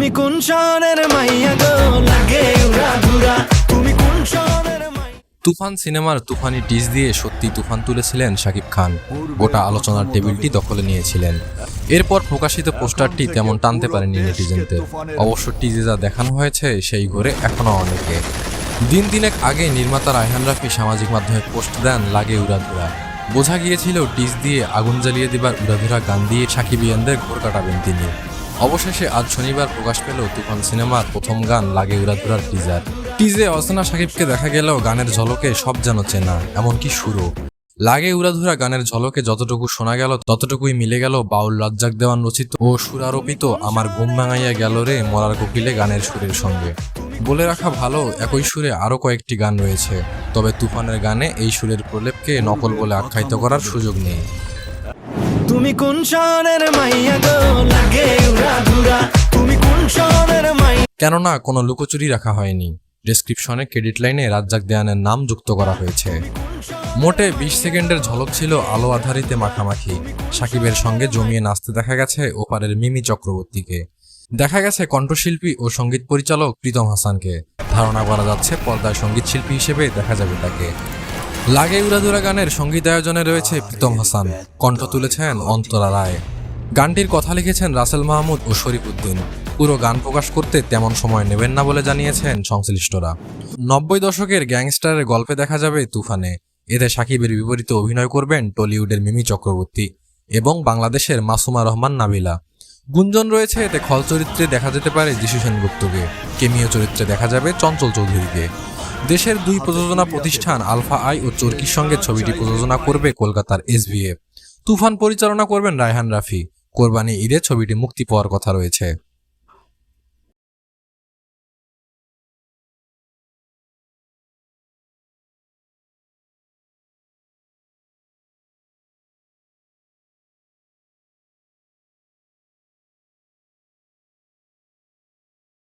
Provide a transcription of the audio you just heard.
তুমি কোন শহরের মাইয়া গো? লাগে উড়া ধুরা। তুমি কোন শহরের তুফান সিনেমার তুফানি টিজ দিয়ে সত্যি তুফান তুলেছিলেন শাকিব খান। গোটা আলোচনার টেবিলটি দখলে নিয়েছিলেন। এরপর প্রকাশিত পোস্টারটি তেমন টানতে পারেনি নেটিজেনদের। অবশ্য টিজে যা দেখানো হয়েছে, সেই ঘরে এখনও অনেকে। দিন দিনেক আগে নির্মাতা রায়হান রাফি সামাজিক মাধ্যমে পোস্ট দেন, লাগে উড়াধুরা বোঝা গিয়েছিল, টিজ দিয়ে আগুন জ্বালিয়ে দেবার উড়াধুরা গান দিয়ে সাকিবিয়ানদের ঘোর কাটাবেন তিনি। অবশেষে আজ শনিবার প্রকাশ পেল তুফান সিনেমার প্রথম গান, লাগে উড়াধুরার টিজার টিজে অসনা সাকিবকে দেখা গেলেও গানের ঝলকে সব যেন চেনা, এমনকি সুরও। লাগে উড়াধুরা গানের ঝলকে যতটুকু শোনা গেল, ততটুকুই মিলে গেল বাউল রাজ্জাক দেওয়ান রচিত ও সুরারোপিত আমার ঘুম ভাঙাইয়া গেল রে মরার কোকিলে গানের সুরের সঙ্গে। বলে রাখা ভালো, একই সুরে আরও কয়েকটি গান রয়েছে, তবে তুফানের গানে এই সুরের প্রলেপকে নকল বলে আখ্যায়িত করার সুযোগ নেই। তুমি কোন শহরের মাইয়া গো? লাগে উড়া ধুরা। তুমি কোন শহরের মাইয়া? কেননা কোনো লুকোচুরি রাখা হয়নি। ডেসক্রিপশনে ক্রেডিট লাইনে রাজ্জাক দেয়ানের নাম যুক্ত করা হয়েছে। মোটে বিশ সেকেন্ডের ঝলক ছিল আলো আধারিতে মাখামাখি। সাকিবের সঙ্গে জমিয়ে নাচতে দেখা গেছে ওপারের মিমি চক্রবর্তীকে। দেখা গেছে কণ্ঠশিল্পী ও সংগীত পরিচালক প্রীতম হাসানকে। ধারণা করা যাচ্ছে পর্দায় সংগীত শিল্পী হিসেবে দেখা যাবে তাকে। লাগে উড়াদুরা গানের সংগীত আয়োজনে রয়েছে প্রীতম হাসান। কণ্ঠ তুলেছেন অন্তরা রায়। গানটির কথা লিখেছেন রাসেল মাহমুদ ও শরীফ উদ্দিন। পুরো গান প্রকাশ করতে তেমন সময় নেবেন না বলে জানিয়েছেন সংশ্লিষ্টরা। নব্বই দশকের গ্যাংস্টারের গল্পে দেখা যাবে তুফানে। এতে সাকিবের বিপরীতে অভিনয় করবেন টলিউডের মিমি চক্রবর্তী এবং বাংলাদেশের মাসুমা রহমান নাবিলা। গুঞ্জন রয়েছে, এতে খল চরিত্রে দেখা যেতে পারে যিশু সেনগুপ্তকে। কেমিও চরিত্রে দেখা যাবে চঞ্চল চৌধুরীকে। দেশের দুই প্রযোজনা প্রতিষ্ঠান, আলফা আই ও চর্কির সঙ্গে ছবিটি প্রযোজনা করবে কলকাতার এসভিএফ তুফান পরিচালনা করবেন রায়হান রাফি। কোরবানি ঈদে ছবিটি মুক্তি পাওয়ার কথা রয়েছে।